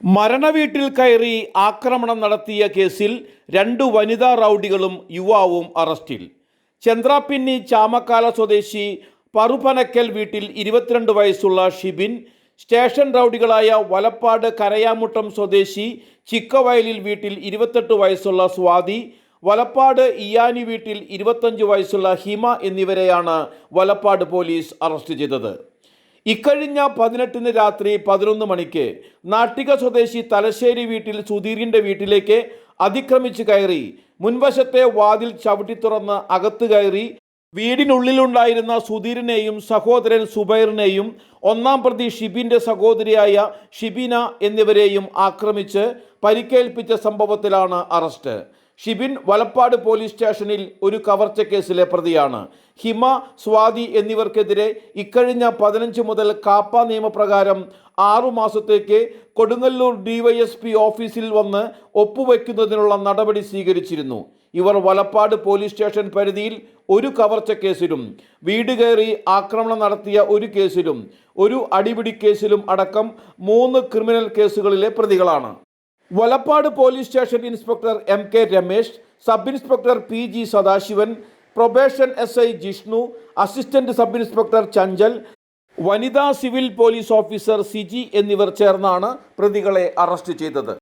മരണവീട്ടിൽ കയറി ആക്രമണം നടത്തിയ കേസിൽ രണ്ട് വനിതാ റൗഡികളും യുവാവും അറസ്റ്റിൽ. ചന്ദ്രാപ്പിന്നി ചാമക്കാല സ്വദേശി പറുപനക്കൽ വീട്ടിൽ ഇരുപത്തിരണ്ട് വയസ്സുള്ള ഷിബിൻ സ്റ്റേഷൻ റൗഡികളായ വലപ്പാട് കരയാമുട്ടം സ്വദേശി ചിക്കവയലിൽ വീട്ടിൽ ഇരുപത്തെട്ട് വയസ്സുള്ള സ്വാതി വലപ്പാട് ഇയാനി വീട്ടിൽ ഇരുപത്തഞ്ച് വയസ്സുള്ള ഹിമ എന്നിവരെയാണ് വലപ്പാട് പോലീസ് അറസ്റ്റ് ചെയ്തത്. ഇക്കഴിഞ്ഞ പതിനെട്ടിന് രാത്രി പതിനൊന്ന് മണിക്ക് നാട്ടിക സ്വദേശി തലശ്ശേരി വീട്ടിൽ സുധീറിന്റെ വീട്ടിലേക്ക് അതിക്രമിച്ചു കയറി. മുൻവശത്തെ വാതിൽ ചവിട്ടി തുറന്ന് അകത്ത് കയറി. വീടിനുള്ളിലുണ്ടായിരുന്ന സുധീറിനെയും സഹോദരൻ സുബൈറിനെയും ഒന്നാം പ്രതി ഷിബിന്റെ സഹോദരിയായ ഷിബിന എന്നിവരെയും ആക്രമിച്ച് പരിക്കേൽപ്പിച്ച സംഭവത്തിലാണ് അറസ്റ്റ്. ഷിബിൻ വലപ്പാട് പോലീസ് സ്റ്റേഷനിൽ ഒരു കവർച്ച കേസിലെ പ്രതിയാണ്. ഹിമ സ്വാതി എന്നിവർക്കെതിരെ ഇക്കഴിഞ്ഞ പതിനഞ്ച് മുതൽ കാപ്പ നിയമപ്രകാരം ആറു മാസത്തേക്ക് കൊടുങ്ങല്ലൂർ ഡിവൈഎസ്പി ഓഫീസിൽ വന്ന് ഒപ്പുവയ്ക്കുന്നതിനുള്ള നടപടി സ്വീകരിച്ചിരുന്നു. ഇവർ വലപ്പാട് പോലീസ് സ്റ്റേഷൻ പരിധിയിൽ ഒരു കവർച്ച കേസിലും വീട് കയറി ആക്രമണം നടത്തിയ ഒരു കേസിലും ഒരു അടിപിടി കേസിലും അടക്കം മൂന്ന് ക്രിമിനൽ കേസുകളിലെ പ്രതികളാണ്. Valappad police station inspector M K Ramesh sub inspector P G Sadasivan probation S I Jishnu assistant sub inspector Chanchal വനിതാ സിവിൽ പോലീസ് ഓഫീസർ സിജി എന്നിവർ ചേർന്നാണ് പ്രതികളെ അറസ്റ്റ് ചെയ്തത്.